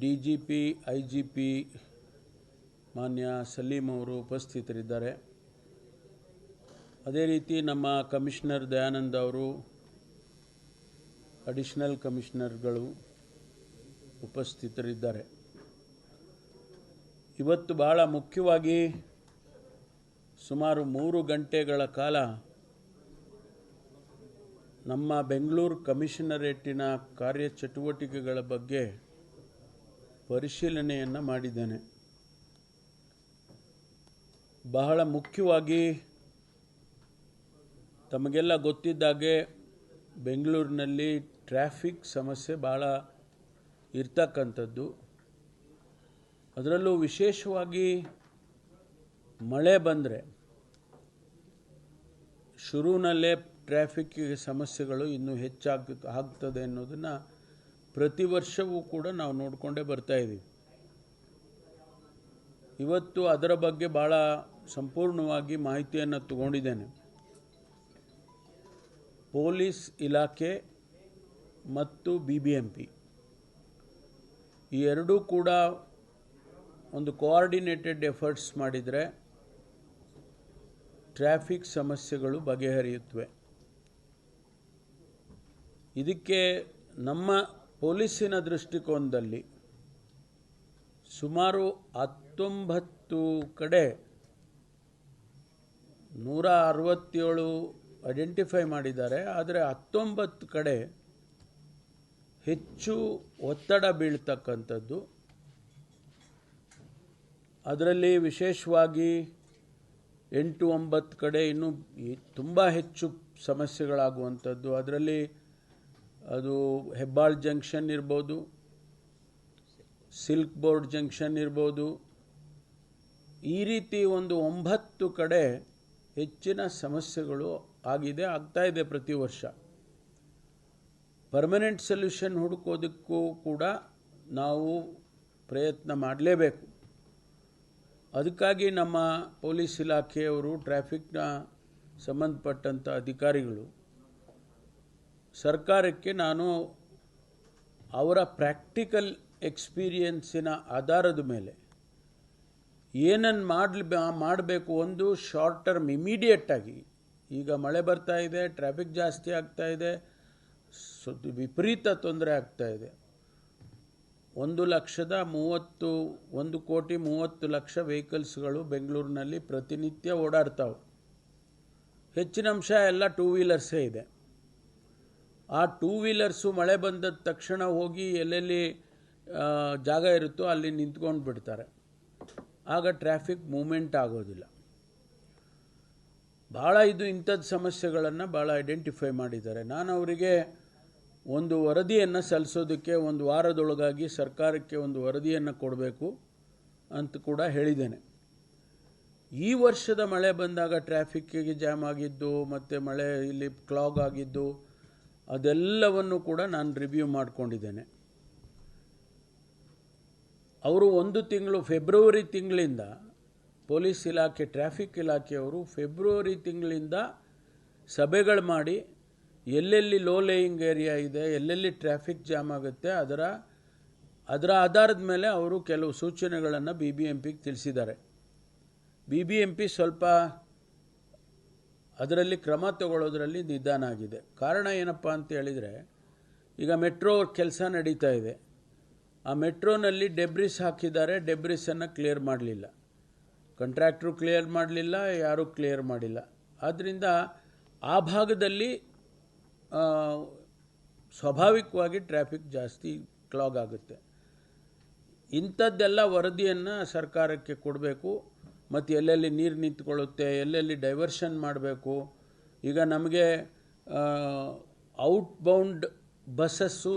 D G P, I G P ಮಾನ್ಯ ಸಲೀಂ ಅವರು ಉಪಸ್ಥಿತರಿದ್ದಾರೆ. ಅದೇ ರೀತಿ ನಮ್ಮ ಕಮಿಷನರ್ ದಯಾನಂದ್ ಅವರು, ಅಡಿಷನಲ್ ಕಮಿಷನರ್ಗಳು ಉಪಸ್ಥಿತರಿದ್ದಾರೆ. ಇವತ್ತು ಭಾಳ ಮುಖ್ಯವಾಗಿ ಸುಮಾರು ಮೂರು ಗಂಟೆಗಳ ಕಾಲ ನಮ್ಮ ಬೆಂಗಳೂರು ಕಮಿಷನರೇಟಿನ ಕಾರ್ಯಚಟುವಟಿಕೆಗಳ ಬಗ್ಗೆ ಪರಿಶೀಲನೆಯನ್ನು ಮಾಡಿದ್ದೇನೆ. ಬಹಳ ಮುಖ್ಯವಾಗಿ ತಮಗೆಲ್ಲ ಗೊತ್ತಿದ್ದಾಗೆ ಬೆಂಗಳೂರಿನಲ್ಲಿ ಟ್ರಾಫಿಕ್ ಸಮಸ್ಯೆ ಭಾಳ ಇರ್ತಕ್ಕಂಥದ್ದು. ಅದರಲ್ಲೂ ವಿಶೇಷವಾಗಿ ಮಳೆ ಬಂದರೆ ಶುರುವಿನಲ್ಲೇ ಟ್ರಾಫಿಕ್ಕಿಗೆ ಸಮಸ್ಯೆಗಳು ಇನ್ನೂ ಹೆಚ್ಚಾಗ ಆಗ್ತದೆ ಅನ್ನೋದನ್ನು ಪ್ರತಿ ವರ್ಷವೂ ಕೂಡ ನಾವು ನೋಡಿಕೊಂಡೇ ಬರ್ತಾ ಇದ್ದೀವಿ ಇವತ್ತು ಅದರ ಬಗ್ಗೆ ಭಾಳ ಸಂಪೂರ್ಣವಾಗಿ ಮಾಹಿತಿಯನ್ನು ತಗೊಂಡಿದ್ದೇನೆ. ಪೊಲೀಸ್ ಇಲಾಖೆ ಮತ್ತು ಬಿ ಬಿ ಎಂ ಪಿ ಈ ಎರಡೂ ಕೂಡ ಒಂದು ಕೋಆರ್ಡಿನೇಟೆಡ್ ಎಫರ್ಟ್ಸ್ ಮಾಡಿದರೆ ಟ್ರಾಫಿಕ್ ಸಮಸ್ಯೆಗಳು ಬಗೆಹರಿಯುತ್ತವೆ. ಇದಕ್ಕೆ ನಮ್ಮ ಪೊಲೀಸಿನ ದೃಷ್ಟಿಕೋನದಲ್ಲಿ ಸುಮಾರು ಹತ್ತೊಂಬತ್ತು ಕಡೆ ನೂರ ಅರವತ್ತೇಳು ಐಡೆಂಟಿಫೈ ಮಾಡಿದ್ದಾರೆ. ಆದರೆ ಹತ್ತೊಂಬತ್ತು ಕಡೆ ಹೆಚ್ಚು ಒತ್ತಡ ಬೀಳ್ತಕ್ಕಂಥದ್ದು. ಅದರಲ್ಲಿ ವಿಶೇಷವಾಗಿ ಎಂಟು ಒಂಬತ್ತು ಕಡೆ ಇನ್ನೂ ತುಂಬ ಹೆಚ್ಚು ಸಮಸ್ಯೆಗಳಾಗುವಂಥದ್ದು. ಅದರಲ್ಲಿ ಅದು ಹೆಬ್ಬಾಳ್ ಜಂಕ್ಷನ್ ಇರ್ಬೋದು, ಸಿಲ್ಕ್ ಬೋರ್ಡ್ ಜಂಕ್ಷನ್ ಇರ್ಬೋದು. ಈ ರೀತಿ ಒಂದು ಒಂಬತ್ತು ಕಡೆ ಹೆಚ್ಚಿನ ಸಮಸ್ಯೆಗಳು ಆಗಿದೆ, ಆಗ್ತಾ ಇದೆ ಪ್ರತಿ ವರ್ಷ. ಪರ್ಮನೆಂಟ್ ಸೊಲ್ಯೂಷನ್ ಹುಡುಕೋದಕ್ಕೂ ಕೂಡ ನಾವು ಪ್ರಯತ್ನ ಮಾಡಲೇಬೇಕು. ಅದಕ್ಕಾಗಿ ನಮ್ಮ ಪೊಲೀಸ್ ಇಲಾಖೆಯವರು ಟ್ರಾಫಿಕ್ನ ಸಂಬಂಧಪಟ್ಟಂಥ ಅಧಿಕಾರಿಗಳು ಸರ್ಕಾರಕ್ಕೆ ನಾನು ಅವರ ಪ್ರಾಕ್ಟಿಕಲ್ ಎಕ್ಸ್ಪೀರಿಯನ್ಸಿನ ಆಧಾರದ ಮೇಲೆ ಏನನ್ನು ಮಾಡಲಿ ಮಾಡಬೇಕು ಒಂದು ಶಾರ್ಟ್ ಟರ್ಮ್ ಇಮಿಡಿಯೇಟಾಗಿ ಈಗ ಮಳೆ ಬರ್ತಾ ಇದೆ, ಟ್ರಾಫಿಕ್ ಜಾಸ್ತಿ ಆಗ್ತಾ ಇದೆ ವಿಪರೀತ ತೊಂದರೆ ಆಗ್ತಾ ಇದೆ. ಒಂದು ಲಕ್ಷದ ಮೂವತ್ತು, ಒಂದು ಕೋಟಿ ಮೂವತ್ತು ಲಕ್ಷ ವೆಹಿಕಲ್ಸ್ಗಳು ಬೆಂಗಳೂರಿನಲ್ಲಿ ಪ್ರತಿನಿತ್ಯ ಓಡಾಡ್ತಾವೆ. ಹೆಚ್ಚಿನ ಅಂಶ ಎಲ್ಲ ಟೂ ವೀಲರ್ಸೇ ಇದೆ. ಆ ಟೂ ವೀಲರ್ಸು ಮಳೆ ಬಂದ ತಕ್ಷಣ ಹೋಗಿ ಎಲ್ಲೆಲ್ಲಿ ಜಾಗ ಇರುತ್ತೋ ಅಲ್ಲಿ ನಿಂತ್ಕೊಂಡು ಬಿಡ್ತಾರೆ. ಆಗ ಟ್ರಾಫಿಕ್ ಮೂಮೆಂಟ್ ಆಗೋದಿಲ್ಲ. ಭಾಳ ಇದು ಇಂಥದ್ದು ಸಮಸ್ಯೆಗಳನ್ನು ಭಾಳ ಐಡೆಂಟಿಫೈ ಮಾಡಿದ್ದಾರೆ. ನಾನು ಅವರಿಗೆ ಒಂದು ವರದಿಯನ್ನು ಸಲ್ಲಿಸೋದಕ್ಕೆ ಒಂದು ವಾರದೊಳಗಾಗಿ ಸರ್ಕಾರಕ್ಕೆ ಒಂದು ವರದಿಯನ್ನು ಕೊಡಬೇಕು ಅಂತ ಕೂಡ ಹೇಳಿದ್ದೇನೆ. ಈ ವರ್ಷದ ಮಳೆ ಬಂದಾಗ ಟ್ರಾಫಿಕ್ಕಿಗೆ ಜಾಮ್ ಆಗಿದ್ದು, ಮತ್ತು ಮಳೆ ಇಲ್ಲಿ ಕ್ಲಾಗ್ ಆಗಿದ್ದು ಅದೆಲ್ಲವನ್ನು ಕೂಡ ನಾನು ರಿವ್ಯೂ ಮಾಡಿಕೊಂಡಿದ್ದೇನೆ. ಅವರು ಒಂದು ತಿಂಗಳು ಫೆಬ್ರವರಿ ತಿಂಗಳಿಂದ ಪೊಲೀಸ್ ಇಲಾಖೆ ಟ್ರಾಫಿಕ್ ಇಲಾಖೆಯವರು ಫೆಬ್ರವರಿ ತಿಂಗಳಿಂದ ಸಭೆಗಳು ಮಾಡಿ ಎಲ್ಲೆಲ್ಲಿ ಲೋ ಲೇಯಿಂಗ್ ಏರಿಯಾ ಇದೆ, ಎಲ್ಲೆಲ್ಲಿ ಟ್ರಾಫಿಕ್ ಜಾಮ್ ಆಗುತ್ತೆ, ಅದರ ಅದರ ಆಧಾರದ ಮೇಲೆ ಅವರು ಕೆಲವು ಸೂಚನೆಗಳನ್ನು ಬಿ ಬಿ ಎಂ ಪಿಗೆ ತಿಳಿಸಿದ್ದಾರೆ. ಬಿ ಬಿ ಎಂ ಪಿ ಸ್ವಲ್ಪ ಅದರಲ್ಲಿ ಕ್ರಮ ತಗೊಳ್ಳೋದ್ರಲ್ಲಿ ನಿಧಾನ ಆಗಿದೆ. ಕಾರಣ ಏನಪ್ಪ ಅಂತ ಹೇಳಿದರೆ, ಈಗ ಮೆಟ್ರೋ ಕೆಲಸ ನಡೀತಾ ಇದೆ. ಆ ಮೆಟ್ರೋನಲ್ಲಿ ಡೆಬ್ರಿಸ್ ಹಾಕಿದ್ದಾರೆ ಡೆಬ್ರಿಸನ್ನು ಕ್ಲಿಯರ್ ಮಾಡಲಿಲ್ಲ. ಕಾಂಟ್ರಾಕ್ಟ್ರು ಕ್ಲಿಯರ್ ಮಾಡಲಿಲ್ಲ, ಯಾರೂ ಕ್ಲಿಯರ್ ಮಾಡಿಲ್ಲ. ಆದ್ದರಿಂದ ಆ ಭಾಗದಲ್ಲಿ ಸ್ವಾಭಾವಿಕವಾಗಿ ಟ್ರಾಫಿಕ್ ಜಾಸ್ತಿ ಕ್ಲಾಗ್ ಆಗುತ್ತೆ. ಇಂಥದ್ದೆಲ್ಲ ವರದಿಯನ್ನು ಸರ್ಕಾರಕ್ಕೆ ಕೊಡಬೇಕು. ಮತ್ತು ಎಲ್ಲೆಲ್ಲಿ ನೀರು ನಿಂತ್ಕೊಳ್ಳುತ್ತೆ, ಎಲ್ಲೆಲ್ಲಿ ಡೈವರ್ಷನ್ ಮಾಡಬೇಕು, ಈಗ ನಮಗೆ out bound buses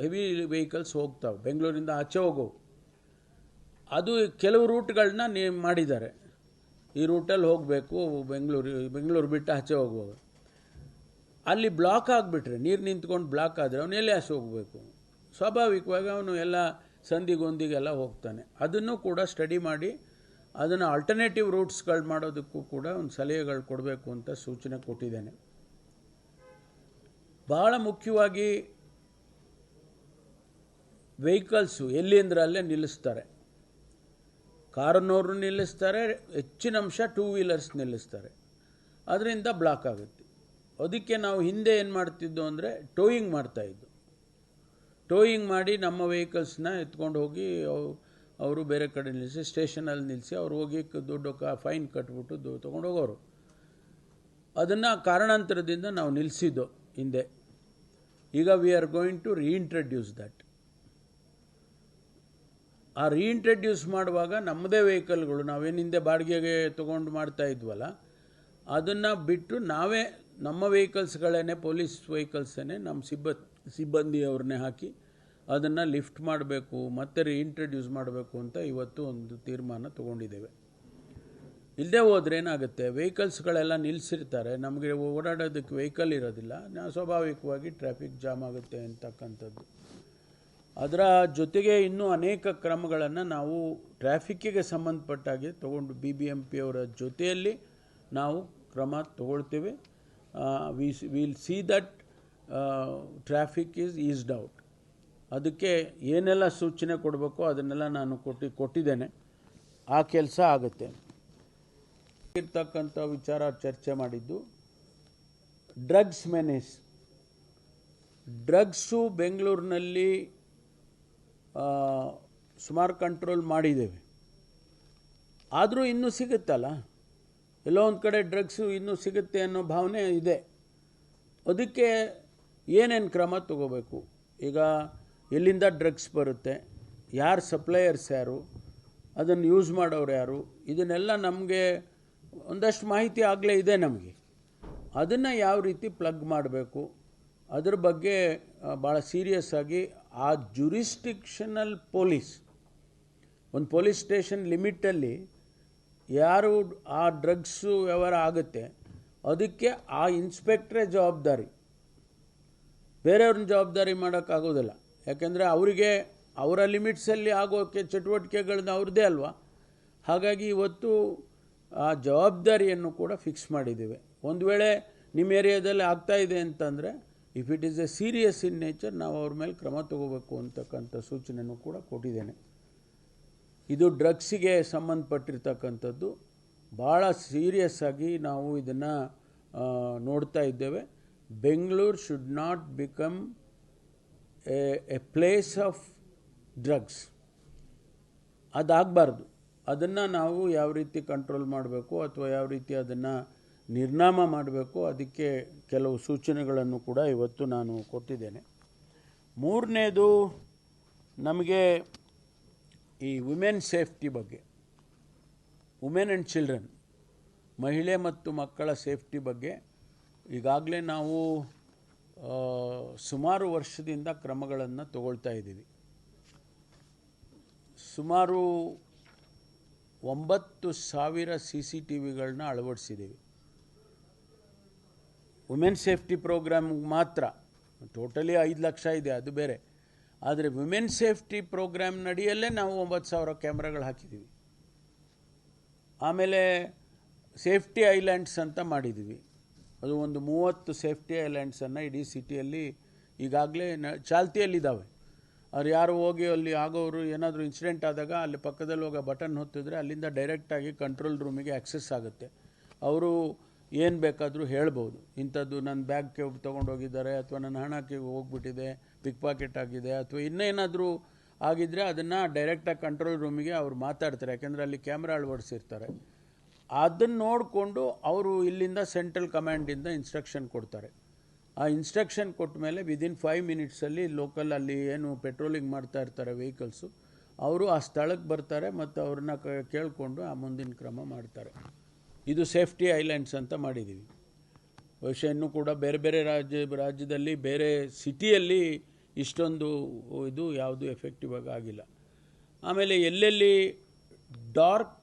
heavy vehicles ಹೋಗ್ತಾವೆ. ಬೆಂಗಳೂರಿಂದ ಆಚೆ ಹೋಗೋ. ಅದು ಕೆಲವು ರೂಟ್ಗಳನ್ನ ನೀ, ಮಾಡಿದ್ದಾರೆ. ಈ ರೂಟಲ್ಲಿ ಹೋಗಬೇಕು, ಬೆಂಗಳೂರು ಬೆಂಗಳೂರು ಬಿಟ್ಟು ಆಚೆ ಹೋಗುವಾಗ. ಅಲ್ಲಿ ಬ್ಲಾಕ್ ಆಗಿಬಿಟ್ರೆ, ನೀರು ನಿಂತ್ಕೊಂಡು ಬ್ಲಾಕ್ ಆದರೆ ಅವನು ಎಲ್ಲಿ ಆಚೆ ಹೋಗಬೇಕು? ಸ್ವಾಭಾವಿಕವಾಗಿ ಅವನು ಎಲ್ಲ ಸಂದಿಗೊಂದಿಗೆಲ್ಲ ಹೋಗ್ತಾನೆ. ಅದನ್ನು ಕೂಡ ಸ್ಟಡಿ ಮಾಡಿ ಅದನ್ನು ಆಲ್ಟರ್ನೇಟಿವ್ ರೂಟ್ಸ್ಗಳು ಮಾಡೋದಕ್ಕೂ ಕೂಡ ಒಂದು ಸಲಹೆಗಳು ಕೊಡಬೇಕು ಅಂತ ಸೂಚನೆ ಕೊಟ್ಟಿದ್ದೇನೆ. ಭಾಳ ಮುಖ್ಯವಾಗಿ ವೆಹಿಕಲ್ಸು ಎಲ್ಲಿ ಅಂದ್ರೆ ಅಲ್ಲೇ ನಿಲ್ಲಿಸ್ತಾರೆ. ಕಾರನ್ನೋರು ನಿಲ್ಲಿಸ್ತಾರೆ, ಹೆಚ್ಚಿನ ಅಂಶ ಟೂ ವೀಲರ್ಸ್ ನಿಲ್ಲಿಸ್ತಾರೆ. ಅದರಿಂದ ಬ್ಲಾಕ್ ಆಗುತ್ತೆ. ಅದಕ್ಕೆ ನಾವು ಹಿಂದೆ ಏನು ಮಾಡ್ತಿದ್ದು ಅಂದರೆ ಟೋಯಿಂಗ್ ಮಾಡ್ತಾಯಿದ್ದು ಟೋಯಿಂಗ್ ಮಾಡಿ ನಮ್ಮ ವೆಹಿಕಲ್ಸ್ನ ಎತ್ಕೊಂಡು ಹೋಗಿ ಅವರು ಬೇರೆ ಕಡೆ ನಿಲ್ಲಿಸಿ ಸ್ಟೇಷನಲ್ಲಿ ನಿಲ್ಲಿಸಿ ಅವ್ರು ಹೋಗಿ ದುಡ್ಡು ಕ ಫೈನ್ ಕಟ್ಬಿಟ್ಟು ದು ತೊಗೊಂಡು ಹೋಗೋರು. ಅದನ್ನು ಕಾರಣಾಂತರದಿಂದ ನಾವು ನಿಲ್ಲಿಸಿದ್ದು ಹಿಂದೆ. ಈಗ we are going to reintroduce that ಆ ರೀಇಂಟ್ರಡ್ಯೂಸ್ ಮಾಡುವಾಗ ನಮ್ಮದೇ ವೆಹಿಕಲ್ಗಳು, ನಾವೇನು ಹಿಂದೆ ಬಾಡಿಗೆಗೆ ತೊಗೊಂಡು ಮಾಡ್ತಾ ಇದ್ವಲ್ಲ, ಅದನ್ನು ಬಿಟ್ಟು ನಾವೇ ನಮ್ಮ ವೆಹಿಕಲ್ಸ್ಗಳೇ ಪೊಲೀಸ್ ವೆಹಿಕಲ್ಸೇನೆ, ನಮ್ಮ ಸಿಬ್ಬ ಸಿಬ್ಬಂದಿಯವ್ರನ್ನೇ ಹಾಕಿ ಅದನ್ನು ಲಿಫ್ಟ್ ಮಾಡಬೇಕು, ಮತ್ತೆ ರೀಇಂಟ್ರಡ್ಯೂಸ್ ಮಾಡಬೇಕು ಅಂತ ಇವತ್ತು ಒಂದು ತೀರ್ಮಾನ ತೊಗೊಂಡಿದ್ದೇವೆ. ಇಲ್ಲದೆ ಹೋದ್ರೆ ಏನಾಗುತ್ತೆ ವೆಹಿಕಲ್ಸ್ಗಳೆಲ್ಲ ನಿಲ್ಲಿಸಿರ್ತಾರೆ ನಮಗೆ ಓಡಾಡೋದಕ್ಕೆ ವೆಹಿಕಲ್ ಇರೋದಿಲ್ಲ. ನಾವು ಸ್ವಾಭಾವಿಕವಾಗಿ ಟ್ರಾಫಿಕ್ ಜಾಮ್ ಆಗುತ್ತೆ ಅಂತಕ್ಕಂಥದ್ದು. ಅದರ ಜೊತೆಗೆ ಇನ್ನೂ ಅನೇಕ ಕ್ರಮಗಳನ್ನು ನಾವು ಟ್ರಾಫಿಕ್ಕಿಗೆ ಸಂಬಂಧಪಟ್ಟಾಗೆ ತಗೊಂಡು ಬಿ ಬಿ ಎಂ ಪಿ ಅವರ ಜೊತೆಯಲ್ಲಿ ನಾವು ಕ್ರಮ ತಗೊಳ್ತೇವೆ. We will see that traffic is eased out ಅದಕ್ಕೆ ಏನೆಲ್ಲ ಸೂಚನೆ ಕೊಡಬೇಕು ಅದನ್ನೆಲ್ಲ ನಾನು ಕೊಟ್ಟು ಕೊಟ್ಟಿದ್ದೇನೆ. ಆ ಕೆಲಸ ಆಗುತ್ತೆ. ಇರ್ತಕ್ಕಂಥ ವಿಚಾರ ಚರ್ಚೆ ಮಾಡಿದ್ದು, ಡ್ರಗ್ಸ್ ಮೆನೇಸ್. ಡ್ರಗ್ಸು ಬೆಂಗಳೂರಿನಲ್ಲಿ ಸುಮಾರು ಕಂಟ್ರೋಲ್ ಮಾಡಿದ್ದೇವೆ. ಆದರೂ ಇನ್ನೂ ಸಿಗುತ್ತಲ್ಲ? ಎಲ್ಲೋ ಒಂದು ಕಡೆ ಡ್ರಗ್ಸು ಇನ್ನೂ ಸಿಗುತ್ತೆ ಅನ್ನೋ ಭಾವನೆ ಇದೆ. ಅದಕ್ಕೆ ಏನೇನು ಕ್ರಮ ತಗೋಬೇಕು? ಈಗ ಎಲ್ಲಿಂದ ಡ್ರಗ್ಸ್ ಬರುತ್ತೆ, ಯಾರು ಸಪ್ಲೈಯರ್ಸ್ ಯಾರು, ಅದನ್ನು ಯೂಸ್ ಮಾಡೋರು ಯಾರು, ಇದನ್ನೆಲ್ಲ ನಮಗೆ ಒಂದಷ್ಟು ಮಾಹಿತಿ ಆಗಲೇ ಇದೆ ನಮಗೆ. ಅದನ್ನು ಯಾವ ರೀತಿ ಪ್ಲಗ್ ಮಾಡಬೇಕು, ಅದ್ರ ಬಗ್ಗೆ ಭಾಳ ಸೀರಿಯಸ್ ಆಗಿ ಆ ಜುರಿಸ್ಟಿಕ್ಷನಲ್ ಪೊಲೀಸ್, ಒಂದು ಪೊಲೀಸ್ ಸ್ಟೇಷನ್ ಲಿಮಿಟಲ್ಲಿ ಯಾರು ಆ ಡ್ರಗ್ಸು ವ್ಯವಹಾರ ಆಗುತ್ತೆ, ಅದಕ್ಕೆ ಆ ಇನ್ಸ್ಪೆಕ್ಟ್ರೇ ಜವಾಬ್ದಾರಿ. ಬೇರೆಯವ್ರನ್ನ ಜವಾಬ್ದಾರಿ ಮಾಡೋಕ್ಕಾಗೋದಿಲ್ಲ. ಯಾಕೆಂದರೆ ಅವರಿಗೆ ಅವರ ಲಿಮಿಟ್ಸಲ್ಲಿ ಆಗೋಕ್ಕೆ ಚಟುವಟಿಕೆಗಳನ್ನ ಅವ್ರದ್ದೇ ಅಲ್ವಾ? ಹಾಗಾಗಿ ಇವತ್ತು ಆ ಜವಾಬ್ದಾರಿಯನ್ನು ಕೂಡ ಫಿಕ್ಸ್ ಮಾಡಿದ್ದೇವೆ. ಒಂದು ವೇಳೆ ನಿಮ್ಮ ಏರಿಯಾದಲ್ಲಿ ಆಗ್ತಾ ಇದೆ ಅಂತಂದರೆ if it is a serious in nature ನಾವು ಅವ್ರ ಮೇಲೆ ಕ್ರಮ ತಗೋಬೇಕು ಅಂತಕ್ಕಂಥ ಸೂಚನೆಯನ್ನು ಕೂಡ ಕೊಟ್ಟಿದ್ದೇನೆ. ಇದು ಡ್ರಗ್ಸಿಗೆ ಸಂಬಂಧಪಟ್ಟಿರ್ತಕ್ಕಂಥದ್ದು. ಭಾಳ ಸೀರಿಯಸ್ ಆಗಿ ನಾವು ಇದನ್ನು ನೋಡ್ತಾ ಇದ್ದೇವೆ. Bengaluru should not become a a place of drugs ಅದಾಗಬಾರ್ದು. ಅದನ್ನು ನಾವು ಯಾವ ರೀತಿ ಕಂಟ್ರೋಲ್ ಮಾಡಬೇಕು ಅಥವಾ ಯಾವ ರೀತಿ ಅದನ್ನು ನಿರ್ನಾಮ ಮಾಡಬೇಕು ಅದಕ್ಕೆ ಕೆಲವು ಸೂಚನೆಗಳನ್ನು ಕೂಡ ಇವತ್ತು ನಾನು ಕೊಟ್ಟಿದ್ದೇನೆ. ಮೂರನೇದು ನಮಗೆ ಈ ವುಮೆನ್ ಸೇಫ್ಟಿ ಬಗ್ಗೆ ವುಮೆನ್ ಆ್ಯಂಡ್ ಚಿಲ್ಡ್ರನ್ ಮಹಿಳೆ ಮತ್ತು ಮಕ್ಕಳ ಸೇಫ್ಟಿ ಬಗ್ಗೆ ಈಗಾಗಲೇ ನಾವು ಸುಮಾರು ವರ್ಷದಿಂದ ಕ್ರಮಗಳನ್ನು ತಗೊಳ್ತಾ ಇದ್ದೀವಿ. ಸುಮಾರು ಒಂಬತ್ತು ಸಾವಿರ ಸಿ ಸಿ ಟಿ ವಿಗಳನ್ನ ಅಳವಡಿಸಿದ್ದೀವಿ. ವುಮೆನ್ ಸೇಫ್ಟಿ ಪ್ರೋಗ್ರಾಮ್ ಮಾತ್ರ ಟೋಟಲಿ ಐದು ಲಕ್ಷ ಇದೆ, ಅದು ಬೇರೆ. ಆದರೆ ವುಮೆನ್ ಸೇಫ್ಟಿ ಪ್ರೋಗ್ರಾಮ್ ನಡಿಯಲ್ಲೇ ನಾವು ಒಂಬತ್ತು ಸಾವಿರ ಕ್ಯಾಮ್ರಾಗಳು ಹಾಕಿದ್ದೀವಿ. ಆಮೇಲೆ ಸೇಫ್ಟಿ ಐಲ್ಯಾಂಡ್ಸ್ ಅಂತ ಮಾಡಿದ್ದೀವಿ. ಅದು ಒಂದು ಮೂವತ್ತು ಸೇಫ್ಟಿ ಐಲ್ಯಾಂಡ್ಸನ್ನು ಇಡೀ ಸಿಟಿಯಲ್ಲಿ ಈಗಾಗಲೇ ನ ಚಾಲ್ತಿಯಲ್ಲಿದ್ದಾವೆ. ಅವ್ರು ಯಾರು ಹೋಗಿ ಅಲ್ಲಿ ಆಗೋರು, ಏನಾದರೂ ಇನ್ಸಿಡೆಂಟ್ ಆದಾಗ ಅಲ್ಲಿ ಪಕ್ಕದಲ್ಲಿ ಹೋಗೋ ಬಟನ್ ಹೊತ್ತಿದ್ರೆ ಅಲ್ಲಿಂದ ಡೈರೆಕ್ಟಾಗಿ ಕಂಟ್ರೋಲ್ ರೂಮಿಗೆ ಆಕ್ಸೆಸ್ ಆಗುತ್ತೆ. ಅವರು ಏನು ಬೇಕಾದರೂ ಹೇಳ್ಬೋದು. ಇಂಥದ್ದು ನನ್ನ ಬ್ಯಾಗ್ಗೆ ತೊಗೊಂಡೋಗಿದ್ದಾರೆ ಅಥವಾ ನನ್ನ ಹಣಕ್ಕೆ ಹೋಗ್ಬಿಟ್ಟಿದೆ ಪಿಕ್ ಪಾಕೆಟ್ ಆಗಿದೆ ಅಥವಾ ಇನ್ನೇನಾದರೂ ಆಗಿದ್ದರೆ ಅದನ್ನು ಡೈರೆಕ್ಟಾಗಿ ಕಂಟ್ರೋಲ್ ರೂಮಿಗೆ ಅವ್ರು ಮಾತಾಡ್ತಾರೆ. ಯಾಕೆಂದರೆ ಅಲ್ಲಿ ಕ್ಯಾಮ್ರಾ ಅಳವಡಿಸಿರ್ತಾರೆ. ಅದನ್ನು ನೋಡಿಕೊಂಡು ಅವರು ಇಲ್ಲಿಂದ ಸೆಂಟ್ರಲ್ ಕಮಾಂಡಿಂದ ಇನ್ಸ್ಟ್ರಕ್ಷನ್ ಕೊಡ್ತಾರೆ. ಆ ಇನ್ಸ್ಟ್ರಕ್ಷನ್ ಕೊಟ್ಟ ಮೇಲೆ ವಿದಿನ್ ಫೈವ್ ಮಿನಿಟ್ಸಲ್ಲಿ ಲೋಕಲ್ ಅಲ್ಲಿ ಏನು ಪೆಟ್ರೋಲಿಂಗ್ ಮಾಡ್ತಾ ಇರ್ತಾರೆ ವೆಹಿಕಲ್ಸು ಅವರು ಆ ಸ್ಥಳಕ್ಕೆ ಬರ್ತಾರೆ ಮತ್ತು ಅವ್ರನ್ನ ಕೇಳಿಕೊಂಡು ಆ ಮುಂದಿನ ಕ್ರಮ ಮಾಡ್ತಾರೆ. ಇದು ಸೇಫ್ಟಿ ಐಲ್ಯಾಂಡ್ಸ್ ಅಂತ ಮಾಡಿದ್ದೀವಿ ಬಹುಶಃ ಇನ್ನೂ ಕೂಡ ಬೇರೆ ಬೇರೆ ರಾಜ್ಯ, ರಾಜ್ಯದಲ್ಲಿ ಬೇರೆ ಸಿಟಿಯಲ್ಲಿ ಇಷ್ಟೊಂದು ಇದು ಯಾವುದು ಎಫೆಕ್ಟಿವ್ ಆಗಿ ಆಗಿಲ್ಲ. ಆಮೇಲೆ ಎಲ್ಲೆಲ್ಲಿ ಡಾರ್ಕ್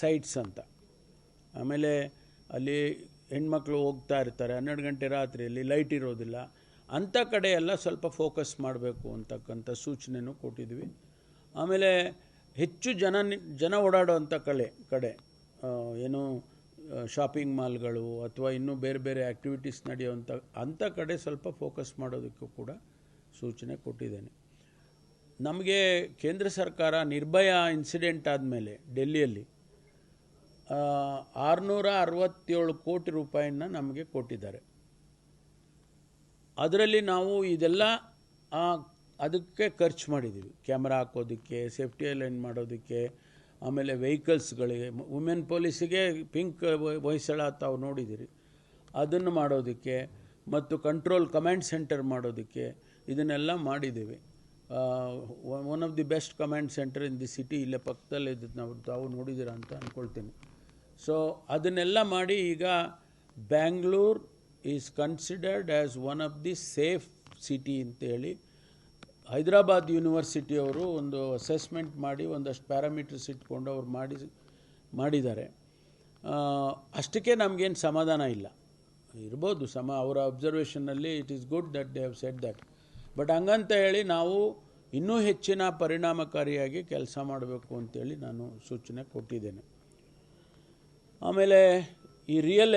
ಸೈಟ್ಸ್ ಅಂತ. ಆಮೇಲೆ ಅಲ್ಲಿ ಹೆಣ್ಮಕ್ಳು ಹೋಗ್ತಾ ಇರ್ತಾರೆ. ಹನ್ನೆರಡು ಗಂಟೆ ರಾತ್ರಿಯಲ್ಲಿ ಲೈಟ್ ಇರೋದಿಲ್ಲ. ಅಂಥ ಕಡೆ ಎಲ್ಲ ಸ್ವಲ್ಪ ಫೋಕಸ್ ಮಾಡಬೇಕು ಅಂತಕ್ಕಂಥ ಸೂಚನೆಯೂ ಕೊಟ್ಟಿದ್ವಿ. ಆಮೇಲೆ ಹೆಚ್ಚು ಜನ ಜನ ಓಡಾಡುವಂಥ ಕಳೆ ಕಡೆ ಏನು ಶಾಪಿಂಗ್ ಮಾಲ್ಗಳು ಅಥವಾ ಇನ್ನೂ ಬೇರೆ ಬೇರೆ ಆ್ಯಕ್ಟಿವಿಟೀಸ್ ನಡೆಯುವಂಥ, ಅಂಥ ಕಡೆ ಸ್ವಲ್ಪ ಫೋಕಸ್ ಮಾಡೋದಕ್ಕೂ ಕೂಡ ಸೂಚನೆ ಕೊಟ್ಟಿದ್ದೇನೆ. ನಮಗೆ ಕೇಂದ್ರ ಸರ್ಕಾರ ನಿರ್ಭಯ ಇನ್ಸಿಡೆಂಟ್ ಆದಮೇಲೆ, ಡೆಲ್ಲಿಯಲ್ಲಿ ಆರುನೂರ ಅರವತ್ತೇಳು ಕೋಟಿ ರೂಪಾಯಿನ ನಮಗೆ ಕೊಟ್ಟಿದ್ದಾರೆ. ಅದರಲ್ಲಿ ನಾವು ಇದೆಲ್ಲ ಅದಕ್ಕೆ ಖರ್ಚು ಮಾಡಿದ್ದೀವಿ ಕ್ಯಾಮ್ರಾ ಹಾಕೋದಕ್ಕೆ, ಸೇಫ್ಟಿ ಅಲೈನ್ ಮಾಡೋದಕ್ಕೆ, ಆಮೇಲೆ ವೆಹಿಕಲ್ಸ್ಗಳಿಗೆ, ವುಮೆನ್ ಪೊಲೀಸಿಗೆ ಪಿಂಕ್ ಹೊಯ್ಸಳ ತಾವು ನೋಡಿದ್ದೀರಿ. ಅದನ್ನು ಮಾಡೋದಕ್ಕೆ, ಮತ್ತು ಕಂಟ್ರೋಲ್ ಕಮಾಂಡ್ ಸೆಂಟರ್ ಮಾಡೋದಕ್ಕೆ ಇದನ್ನೆಲ್ಲ ಮಾಡಿದ್ದೀವಿ. One of the best command centre in the city, ಇಲ್ಲೇ ಪಕ್ಕದಲ್ಲೇ ಇದ್ದು ನಾವು ತಾವು ನೋಡಿದ್ದೀರಾ ಅಂತ ಅಂದ್ಕೊಳ್ತೀನಿ ಸೊ ಅದನ್ನೆಲ್ಲ ಮಾಡಿ ಈಗ Bangalore is considered as one of the safe city ಅಂತೇಳಿ ಹೈದರಾಬಾದ್ ಯೂನಿವರ್ಸಿಟಿಯವರು ಒಂದು ಅಸೆಸ್ಮೆಂಟ್ ಮಾಡಿ, ಒಂದಷ್ಟು ಪ್ಯಾರಾಮೀಟರ್ಸ್ ಇಟ್ಕೊಂಡು ಅವ್ರು ಮಾಡಿ, ಮಾಡಿದ್ದಾರೆ. ಅಷ್ಟಕ್ಕೆ ನಮಗೇನು ಸಮಾಧಾನ ಇಲ್ಲ. ಇರ್ಬೋದು, ಸಮ, ಅವರ ಅಬ್ಸರ್ವೇಷನ್ನಲ್ಲಿ it is good that they have set that but ಹಂಗಂತ ಹೇಳಿ ನಾವು ಇನ್ನೂ ಹೆಚ್ಚಿನ ಪರಿಣಾಮಕಾರಿಯಾಗಿ ಕೆಲಸ ಮಾಡಬೇಕು ಅಂತೇಳಿ ನಾನು ಸೂಚನೆ ಕೊಟ್ಟಿದ್ದೇನೆ. ಆಮೇಲೆ ಈ ರಿಯಲ್